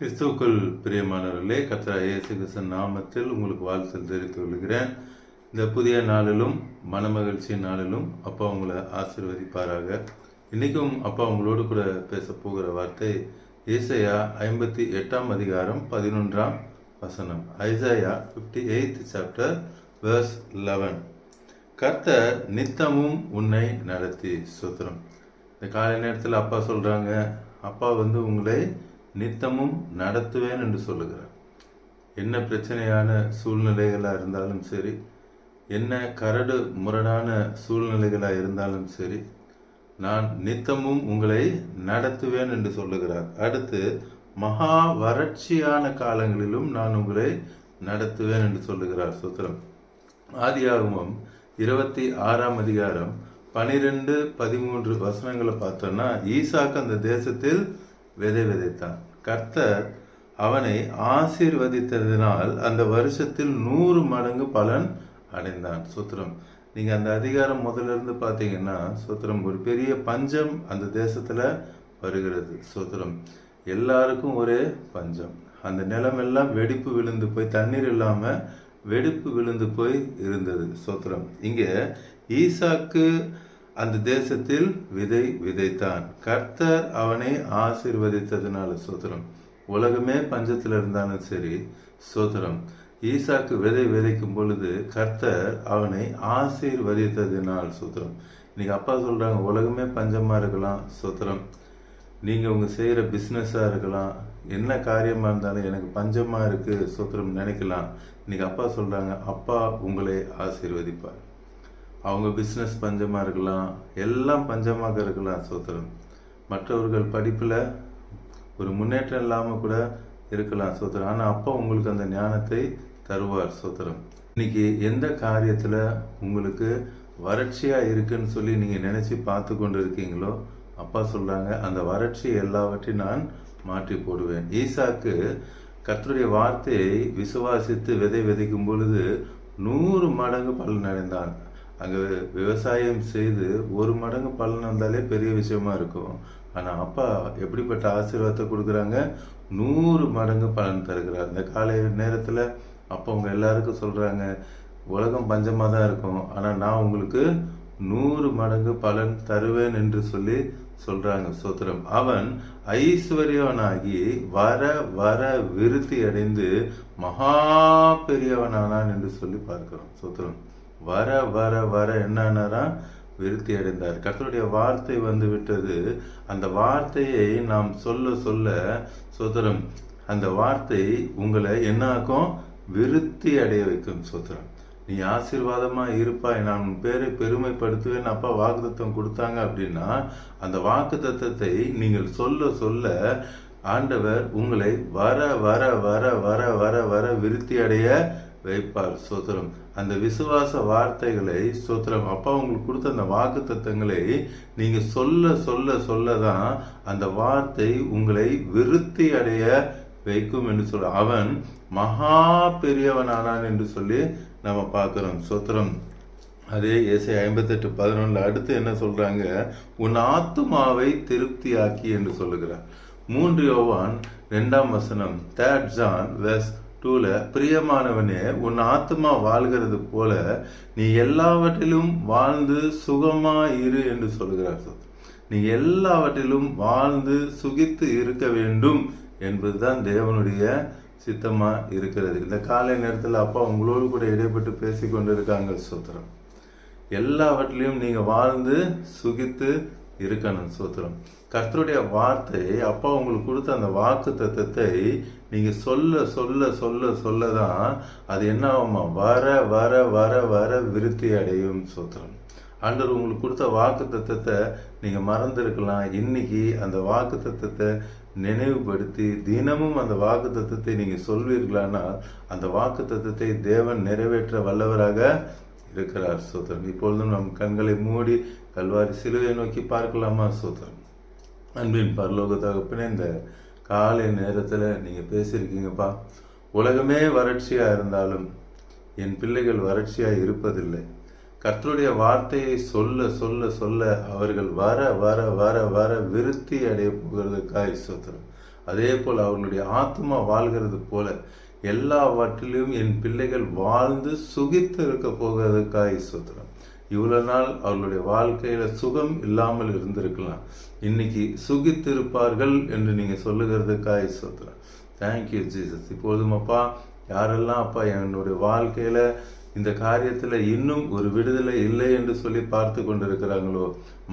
கிறிஸ்துவுக்குள் பிரியமானவர்களே கத்தரா இயேசு கிருஷ்ணன் நாமத்தில் உங்களுக்கு வாழ்த்தல் தெரிவித்துக் கொள்கிறேன். இந்த புதிய நாளிலும் மனமகிழ்ச்சி நாளிலும் அப்பா உங்களை ஆசிர்வதிப்பாராக. இன்றைக்கும் அப்பா உங்களோடு கூட பேச போகிற வார்த்தை ஏசையா ஐம்பத்தி எட்டாம் அதிகாரம் பதினொன்றாம் வசனம் Isaiah fifty eight chapter verse eleven கர்த்தர் நித்தமும் உன்னை நடத்தி சுத்திரம் இந்த காலை நேரத்தில் அப்பா சொல்கிறாங்க அப்பா வந்து உங்களை நித்தமும் நடத்துவேன் என்று சொல்லுகிறார். என்ன பிரச்சனையான சூழ்நிலைகளாக இருந்தாலும் சரி என்ன கரடு முரடான சூழ்நிலைகளாக இருந்தாலும் சரி நான் நித்தமும் உங்களை நடத்துவேன் என்று சொல்லுகிறார். அடுத்து மகா வறட்சியான காலங்களிலும் நான் உங்களை நடத்துவேன் என்று சொல்லுகிறார் சுத்திரம். ஆதியாகமம் இருபத்தி ஆறாம் அதிகாரம் பனிரெண்டு பதிமூன்று வசனங்களை பார்த்தோன்னா ஈசாக்கு அந்த தேசத்தில் விதை விதைத்தான். கர்த்தர் அவனை ஆசீர்வதித்ததினால் அந்த வருஷத்தில் நூறு மடங்கு பலன் அடைந்தான். சுத்திரம். நீங்கள் அந்த அதிகாரம் முதல்ல இருந்து பார்த்தீங்கன்னா சுத்திரம் ஒரு பெரிய பஞ்சம் அந்த தேசத்தில் வருகிறது. சுத்திரம். எல்லாருக்கும் ஒரே பஞ்சம். அந்த நிலமெல்லாம் வெடிப்பு விழுந்து போய் தண்ணீர் இல்லாமல் வெடிப்பு விழுந்து போய் இருந்தது. சோத்திரம். இங்கே ஈசாக்கு அந்த தேசத்தில் விதை விதைத்தான். கர்த்தர் அவனை ஆசீர்வதித்ததுனால சோதரம் உலகமே பஞ்சத்தில் இருந்தாலும் சரி சோத்திரம். ஈசாக்கு விதை விதைக்கும் பொழுது கர்த்தர் அவனை ஆசீர்வதித்ததினால் சோத்திரம். இன்னைக்கு அப்பா சொல்கிறாங்க உலகமே பஞ்சமாக இருக்கலாம் சோத்திரம். நீங்கள் உங்கள் செய்கிற பிஸ்னஸாக இருக்கலாம் என்ன காரியமாக இருந்தாலும் எனக்கு பஞ்சமாக இருக்கு சோத்திரம் நினைக்கலாம். இன்னைக்கு அப்பா சொல்கிறாங்க அப்பா உங்களை ஆசீர்வதிப்பார். அவங்க பிஸ்னஸ் பஞ்சமாக இருக்கலாம் எல்லாம் பஞ்சமாக இருக்கலாம் சோத்திரம் மற்றவர்கள் படிப்பில் ஒரு முன்னேற்றம் இல்லாமல் கூட இருக்கலாம் சோத்திரம் ஆனால் அப்பா உங்களுக்கு அந்த ஞானத்தை தருவார் சோத்திரம் இன்னைக்கு எந்த காரியத்தில் உங்களுக்கு வறட்சியாக இருக்குன்னு சொல்லி நீங்கள் நினச்சி பார்த்து கொண்டு இருக்கீங்களோ அப்பா சொல்கிறாங்க அந்த வறட்சி எல்லாவற்றையும் நான் மாற்றி போடுவேன். ஈசாக்கு கர்த்தருடைய வார்த்தையை விசுவாசித்து விதை விதைக்கும் பொழுது நூறு மடங்கு பலன் அடைந்தான் அங்கே விவசாயம் செய்து ஒரு மடங்கு பலன் வந்தாலே பெரிய விஷயமா இருக்கும். ஆனால் அப்பா எப்படிப்பட்ட ஆசீர்வாதத்தை கொடுக்குறாங்க? நூறு மடங்கு பலன் தருகிறார். இந்த காலை நேரத்தில் அப்போ அவங்க எல்லாருக்கும் சொல்கிறாங்க உலகம் பஞ்சமாக தான் இருக்கும். ஆனால் நான் உங்களுக்கு நூறு மடங்கு பலன் தருவேன் என்று சொல்லி சொல்றாங்க சோத்திரம். அவன் ஐஸ்வர்யவனாகி வர வர விருத்தி அடைந்து மகா பெரியவனானான் என்று சொல்லி பார்க்கிறோம் சோத்திரம். வர வர வர என்னன்னா விருத்தி அடைந்தார். கர்த்தருடைய வார்த்தை வந்து விட்டது. அந்த வார்த்தையை நாம் சொல்ல சொல்ல சோத்திரம் அந்த வார்த்தை உங்களை என்னாக்கும்? விருத்தி அடைய வைக்கும் சோத்திரம். நீ ஆசீர்வாதமா இருப்பாய். நான் உன் பேரை பெருமைப்படுத்துவேன். அப்பா வாக்குத்தத்தம் கொடுத்தாங்க அப்படின்னா அந்த வாக்குத்தத்தை நீங்கள் சொல்ல சொல்ல ஆண்டவர் உங்களை வர வர வர வர வர வர விருத்தி அடைய வைப்பார் சோத்திரம் அந்த விசுவாச வார்த்தைகளை சோத்திரம் அப்பா உங்களுக்கு கொடுத்த அந்த வாக்கு தத்தங்களை நீங்க சொல்ல சொல்ல சொல்ல தான் அந்த வார்த்தை உங்களை விருத்தி அடைய வைக்கும் என்று சொல்ல அவன் மகா பெரியவனானான் என்று சொல்லி நம்ம பார்க்கிறோம். சோத்திரம் அதே இசை ஐம்பத்தெட்டு பதினொன்றில் அடுத்து என்ன சொல்றாங்க? உன் ஆத்துமாவை திருப்தியாக்கி என்று சொல்லுகிறார். மூன்று யோவான் ரெண்டாம் வசனம் தேர்ட் ஜான் வெஸ் டூல பிரியமானவனே உன் ஆத்மா வாழ்கிறது போல நீ எல்லாவற்றிலும் வாழ்ந்து சுகமா இரு என்று சொல்லுகிறார் நீ எல்லாவற்றிலும் வாழ்ந்து சுகித்து இருக்க வேண்டும் என்பதுதான் தேவனுடைய சித்தமா இருக்கிறது. இந்த காலை நேரத்தில் அப்பா உங்களோடு கூட இடைப்பட்டு பேசி கொண்டு இருக்காங்க சோத்திரம் எல்லாவற்றிலையும் நீங்கள் வாழ்ந்து சுகித்து இருக்கணும் சோத்திரம். கர்த்தருடைய வார்த்தை அப்பா உங்களுக்கு கொடுத்த அந்த வாக்கு தத்துவத்தை நீங்கள் சொல்ல சொல்ல சொல்ல சொல்ல தான் அது என்ன ஆகுமா? வர வர வர வர விருத்தி அடையும் சோத்திரம். ஆண்டவர் உங்களுக்கு கொடுத்த வாக்கு தத்துவத்தை நீங்கள் மறந்துருக்கலாம். இன்னைக்கு அந்த வாக்கு தத்துவத்தை நினைவுபடுத்தி தினமும் அந்த வாக்கு தத்துவத்தை நீங்கள் சொல்வீர்களானால் அந்த வாக்கு தத்துவத்தை தேவன் நிறைவேற்ற வல்லவராக இருக்கிறார் சோதரன். இப்பொழுதும் நம் கண்களை மூடி கல்வாரி சிலுவை நோக்கி பார்க்கலாமா சோதரன்? அன்பின் பரலோக தகப்பின இந்த காலை நேரத்தில் நீங்கள் பேசியிருக்கீங்கப்பா. உலகமே வறட்சியாக இருந்தாலும் என் பிள்ளைகள் வறட்சியாக இருப்பதில்லை. கர்த்தருடைய வார்த்தையை சொல்ல சொல்ல சொல்ல அவர்கள் வர வர வர வர விருத்தி அடைய போகிறதுக்காக சோத்திரம் அதே போல் அவர்களுடைய ஆத்மா வாழ்கிறது போல எல்லாவற்றிலும் என் பிள்ளைகள் வாழ்ந்து சுகித்து இருக்க போகிறதுக்காக சுத்திரம். இவ்வளோ நாள் அவர்களுடைய வாழ்க்கையில் சுகம் இல்லாமல் இருந்திருக்கலாம். இன்னைக்கு சுகித்திருப்பார்கள் என்று நீங்கள் சொல்லுகிறதுக்காக சுத்திரம். தேங்க்யூ ஜீசஸ் இப்போதும் அப்பா யாரெல்லாம் அப்பா என்னுடைய வாழ்க்கையில் இந்த காரியத்தில் இன்னும் ஒரு விடுதலை இல்லை என்று சொல்லி பார்த்து கொண்டிருக்கிறாங்களோ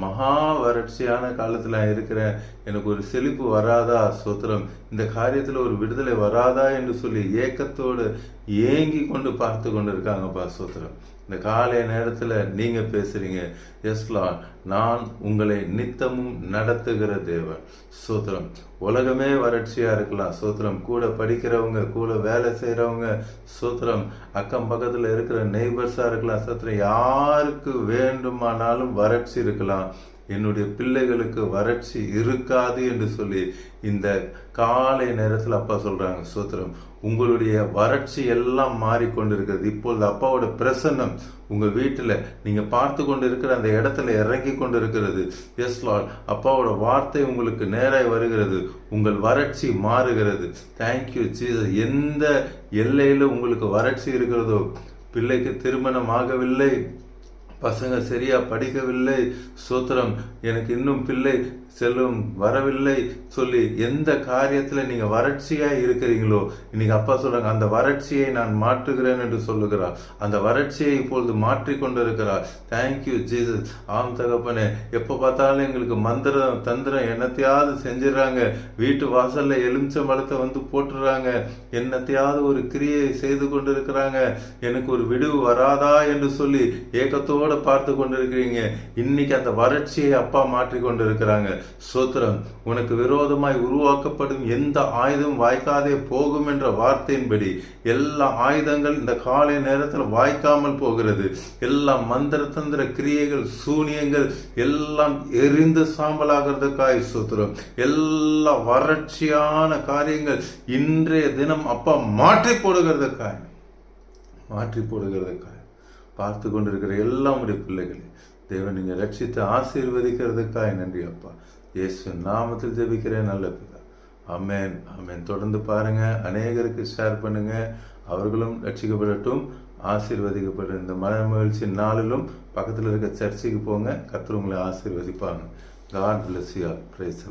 மகா வறட்சியான காலத்தில் நான் இருக்கிறேன். எனக்கு ஒரு செழிப்பு வராதா சோத்திரம்? இந்த காரியத்தில் ஒரு விடுதலை வராதா என்று சொல்லி ஏக்கத்தோடு ஏங்கி கொண்டு பார்த்து கொண்டு இருக்காங்கப்பா சோத்திரம். இந்த காலை நேரத்துல நீங்க பேசுறீங்க எஸ்லா நான் உங்களை நித்தமும் நடத்துகிற தேவன். சோத்திரம் உலகமே வறட்சியா இருக்கலாம் சோத்திரம் கூட படிக்கிறவங்க கூட வேலை செய்யறவங்க சோத்திரம் அக்கம் பக்கத்துல இருக்கிற நெய்பர்ஸா இருக்கலாம் சோத்திரம் யாருக்கு வேண்டுமானாலும் வறட்சி இருக்கலாம். என்னுடைய பிள்ளைகளுக்கு வறட்சி இருக்காது என்று சொல்லி இந்த காலை நேரத்தில் அப்பா சொல்கிறாங்க சூத்திரம் உங்களுடைய வறட்சி எல்லாம் மாறிக்கொண்டிருக்கிறது. இப்பொழுது அப்பாவோட பிரசன்னம் உங்கள் வீட்டில் நீங்கள் பார்த்து கொண்டு இருக்கிற அந்த இடத்துல இறங்கி கொண்டு இருக்கிறது எஸ் லால் அப்பாவோட வார்த்தை உங்களுக்கு நேராக வருகிறது. உங்கள் வறட்சி மாறுகிறது. தேங்க்யூ ஜீசஸ் எந்த எல்லையில் உங்களுக்கு வறட்சி இருக்கிறதோ பிள்ளைக்கு திருமணம் ஆகவில்லை. பசங்க சரியா படிக்கவில்லை. சோத்திரம் எனக்கு இன்னும் பிள்ளை செல்வம் வரவில்லை சொல்லி எந்த காரியத்தில் நீங்கள் வறட்சியாக இருக்கிறீங்களோ இன்னைக்கு அப்பா சொல்கிறாங்க அந்த வறட்சியை நான் மாற்றுகிறேன் என்று சொல்லுகிறார். அந்த வறட்சியை இப்பொழுது மாற்றிக் கொண்டிருக்கிறார். தேங்க்யூ ஜீசஸ் ஆம் தகப்பனே எப்போ பார்த்தாலும் எங்களுக்கு மந்திரம் தந்திரம் என்னத்தையாவது செஞ்சிடறாங்க. வீட்டு வாசலில் எலுமிச்ச பழத்தை வந்து போட்டுடுறாங்க. என்னத்தையாவது ஒரு கிரியை செய்து கொண்டிருக்கிறாங்க. எனக்கு ஒரு விடுவு வராதா என்று சொல்லி ஏக்கத்தோடு பார்த்து கொண்டிருக்கிறீங்க. இன்னைக்கு அந்த வறட்சியை அப்பா மாற்றி கொண்டிருக்கிறாங்க. சோத்திரம் உனக்கு விரோதமாய் உருவாக்கப்படும் எந்த ஆயுதம் வாய்க்காதே போகும் என்ற வார்த்தையின்படி எல்லா ஆயுதங்கள் இந்த காலை நேரத்தில் வாய்க்காமல் போகிறது. எல்லா மந்திர தந்திர கிரியைகள் சூனியங்கள் எல்லாம் எரிந்து சாம்பலாகிறதுக்காய் சோத்திரம். எல்லா வறட்சியான காரியங்கள் இன்றைய தினம் அப்பா மாற்றி போடுகிறதுக்காய். மாற்றி போடுகிறதுக்காய். பார்த்து கொண்டிருக்கிற எல்லா உடைய பிள்ளைகளே தேவன் நீங்கள் ரட்சித்து ஆசீர்வதிக்கிறதுக்காய் நன்றி அப்பா. இயேசு நாமத்தில் ஜெபிக்கிறேன் நல்ல பிதா. அமேன் அமேன் தொடர்ந்து பாருங்க அநேகருக்கு ஷேர் பண்ணுங்க. அவர்களும் ரட்சிக்கப்படட்டும். ஆசீர்வதிக்கப்படும். இந்த மன மகிழ்ச்சி நாளிலும் பக்கத்தில் இருக்க சர்ச்சுக்கு போங்க. கர்த்தர் ஆசீர்வதிப்பாங்க God bless you all praise